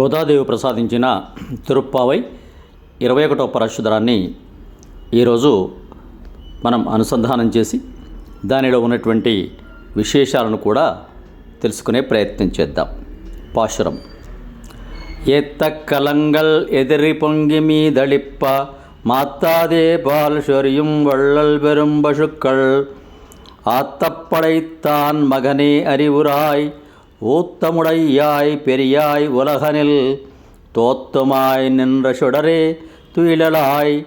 గోదాదేవి ప్రసాదించిన తిరుప్పావై ఇరవై ఒకటో పరశుధరాన్ని ఈరోజు మనం అనుసంధానం చేసి దానిలో ఉన్నటువంటి విశేషాలను కూడా తెలుసుకునే ప్రయత్నం చేద్దాం పాశురం ఎత్త కలంగల్ ఎదిరి పొంగి మీదళిప్ప மாத்தாதே பால் சொரியும் வள்ளல் பெரும் பசுக்கள் ஆத்தப்படைத்தான் மகனே அறிவுராய் ஊத்தமுடையாய் பெரியாய் உலகனில் தோத்துமாய் நின்ற சுடரே துயிலலாய்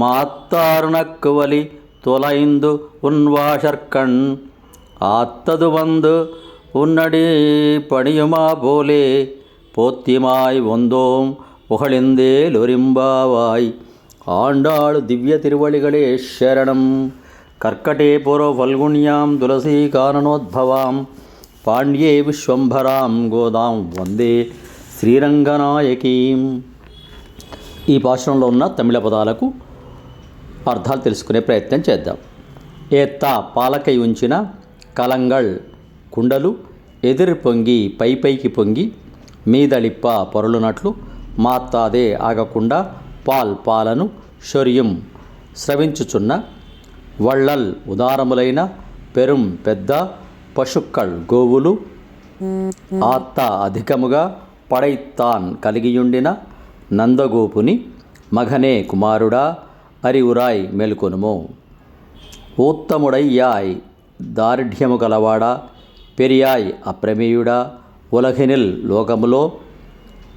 மாத்தாருனக்கு வலி தொலைந்து உன் வாஷற்கண் ஆத்தது வந்து உன்னடி பணியுமா போலே போத்திமாய் வந்தோம் புகழிந்தே லொரிம்பாவாய் ஆண்டாள் திவ்ய திருவழிகளே சரணம். கர்க்கடே பூர்வ ஃபல்குண்யாம் துளசி காரணோத்பவாம் పాండ్యే విశ్వంభరాం గోదాం వందే శ్రీరంగనాయకీం. ఈ భాషలో ఉన్న తమిళ పదాలకు అర్థాలు తెలుసుకునే ప్రయత్నం చేద్దాం. ఏత్త పాలకై ఉంచిన కలంగళ్ కుండలు ఎదురు పొంగి పై పైకి పొంగి మీదళిప్ప పొరలునట్లు మాత్తాదే ఆగకుండా పాల్ పాలను షొరియం స్రవించుచున్న వళ్ళల్ ఉదారములైన పెరుం పెద్ద పశుక్కళ్ గోవులు ఆత్త అధికముగా పడైత్తాన్ కలిగియుండిన నందగోపుని మగనే కుమారుడా అరివురాయ్ మేల్కొనుము. ఉత్తముడయ్యాయ్ దార్ఢ్యము గలవాడా పెరియాయ్ అప్రమేయుడా ఉలహినిల్ లోకములో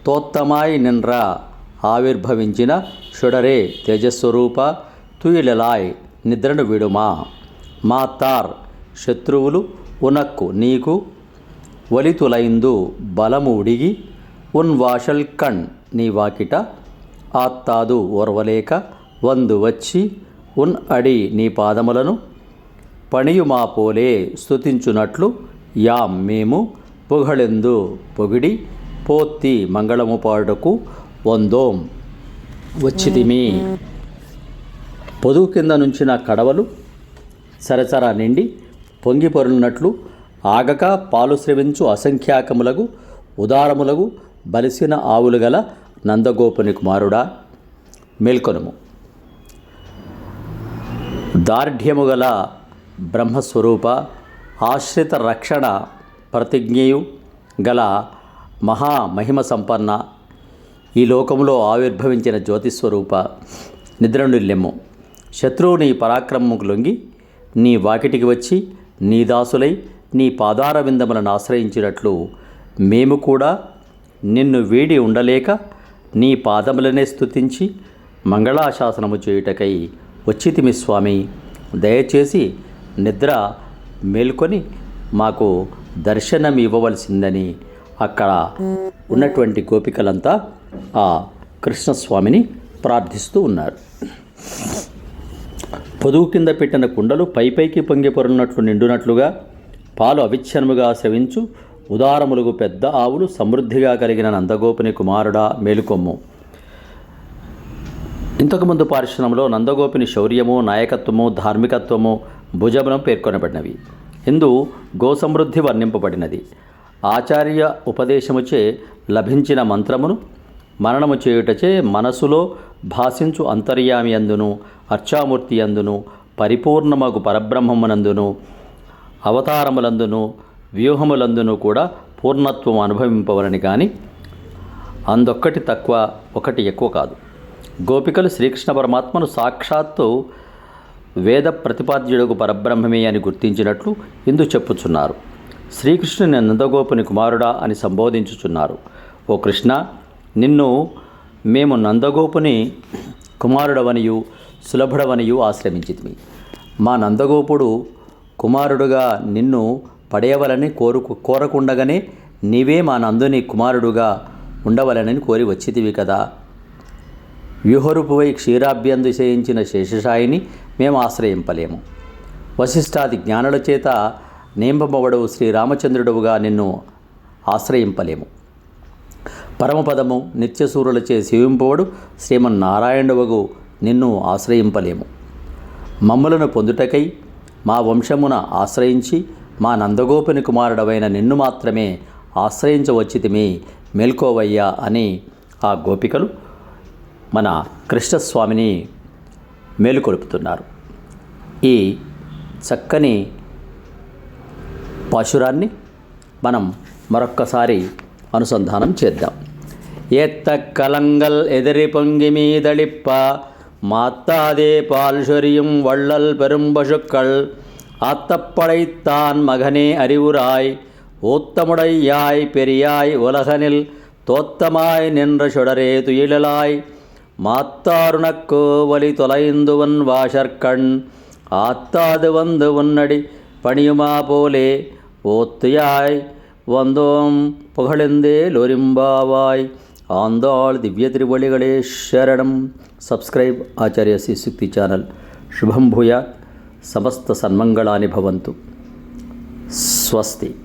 తోత్తమాయ్ నిన్రా ఆవిర్భవించిన షుడరే తేజస్వరూప తుయిలలాయ్ నిద్రను విడుమా. మాతార్ శత్రువులు ఉనక్కు నీకు ఒలితులైందు బలము ఉడిగి ఉన్ వాషల్ కణ్ నీ వాకిట ఆత్తాదు ఓర్వలేక వందు వచ్చి ఉన్ అడి నీ పాదములను పణియుమా పోలే స్తుతించునట్లు యాం మేము పొగళెందు పొగిడి పోత్తి మంగళము పాడుకు వందోం వచ్చితిమి పొదుగు కింద నుంచిన కడవలు సరసర నిండి పొంగిపొరలినట్లు ఆగక పాలు స్రవించు అసంఖ్యాకములగు ఉదారములగు బలిసిన ఆవులు గల నందగోపుని కుమారుడా. మేల్కొనుము. దార్ఢ్యము గల బ్రహ్మస్వరూప ఆశ్రిత రక్షణ ప్రతిజ్ఞయు గల మహామహిమ సంపన్న ఈ లోకంలో ఆవిర్భవించిన జ్యోతిస్వరూప నిద్రను శత్రువు నీ పరాక్రమముకు లొంగి నీ వాకిటికి వచ్చి నీ దాసులై నీ పాదార విందములను ఆశ్రయించినట్లు మేము కూడా నిన్ను వీడి ఉండలేక నీ పాదములనే స్థుతించి మంగళాశాసనము చేయుటకై వచ్చితిమి స్వామి. దయచేసి నిద్ర మేల్కొని మాకు దర్శనం ఇవ్వవలసిందని అక్కడ ఉన్నటువంటి గోపికలంతా ఆ కృష్ణస్వామిని ప్రార్థిస్తూ ఉన్నారు. పొదుగు కింద పెట్టిన కుండలు పైపైకి పొంగి పొరున్నట్లు నిండునట్లుగా పాలు అవిచ్ఛనముగా శవించు ఉదారములుగు పెద్ద ఆవులు సమృద్ధిగా కలిగిన నందగోపిని కుమారుడా మేలుకొమ్ము. ఇంతకుముందు పారిశ్రమలో నందగోపిని శౌర్యము నాయకత్వము ధార్మికత్వము భుజమునం పేర్కొనబడినవి. ఇందు గోసమృద్ధి వర్ణింపబడినది. ఆచార్య ఉపదేశముచే లభించిన మంత్రమును మరణము చేయుటచే మనసులో భాషించు అంతర్యామి అందును అర్చామూర్తి అందును పరిపూర్ణమగు పరబ్రహ్మమునందును అవతారములందును వ్యూహములందును కూడా పూర్ణత్వం అనుభవింపవలని కానీ అందొక్కటి తక్కువ ఒకటి ఎక్కువ కాదు. గోపికలు శ్రీకృష్ణ పరమాత్మను సాక్షాత్తు వేద ప్రతిపాద్యుడకు పరబ్రహ్మమే అని గుర్తించినట్లు ఇందు చెప్పుచున్నారు. శ్రీకృష్ణుని నందగోపుని కుమారుడా అని సంబోధించుచున్నారు. ఓ కృష్ణ నిన్ను మేము నందగోపుని కుమారుడవనియు సులభుడవనియు ఆశ్రమించితిమి. మా నందగోపుడు కుమారుడుగా నిన్ను పడేయవలని కోరుకు కోరకుండగానే నీవే మా నందుని కుమారుడుగా ఉండవలనని కోరి వచ్చితివి కదా. వ్యూహరూపువై క్షీరాభ్యందు చేయించిన శేషశాయిని మేము ఆశ్రయింపలేము. వశిష్ఠాది జ్ఞానుల చేత నేంపబడు శ్రీరామచంద్రుడవుగా నిన్ను ఆశ్రయింపలేము. పరమపదము నిత్యసూరులచే సేవింపవడు శ్రీమన్నారాయణువగు నిన్ను ఆశ్రయింపలేము. మమ్మలను పొందుటకై మా వంశమున ఆశ్రయించి మా నందగోపిని కుమారుడవైన నిన్ను మాత్రమే ఆశ్రయించవచ్చితిమి మేల్కోవయ్యా అని ఆ గోపికలు మన కృష్ణస్వామిని మేలుకొలుపుతున్నారు. ఈ చక్కని పాశురాన్ని మనం మరొక్కసారి అనుసంధానం చేద్దాం. ஏத்த கலங்கள் எதிரி பொங்கி மீதளிப்பா மாத்தாதே பால் சொரியும் வள்ளல் பெரும்பசுக்கள். ஆத்தப்படைத்தான் மகனே அறிவுராய் ஊத்தமுடையாய் பெரியாய் உலகனில் தோத்தமாய் நின்ற சுடரே துயிலலாய். மாத்தாருணக்கோவலி தொலைந்துவன் வாசற்கண் ஆத்தாது வந்து உன்னடி பணியுமா போலே. ஓத்துயாய் வந்தோம் புகழ்ந்தேல் ஒரும்பாவாய் ఆందాళ్ దివ్య త్రివళిగళే శరణం. Subscribe Acharya Shrishakti channel. శుభం భూయాత్. సమస్త సన్మంగళాని భవంతు. స్వస్తి.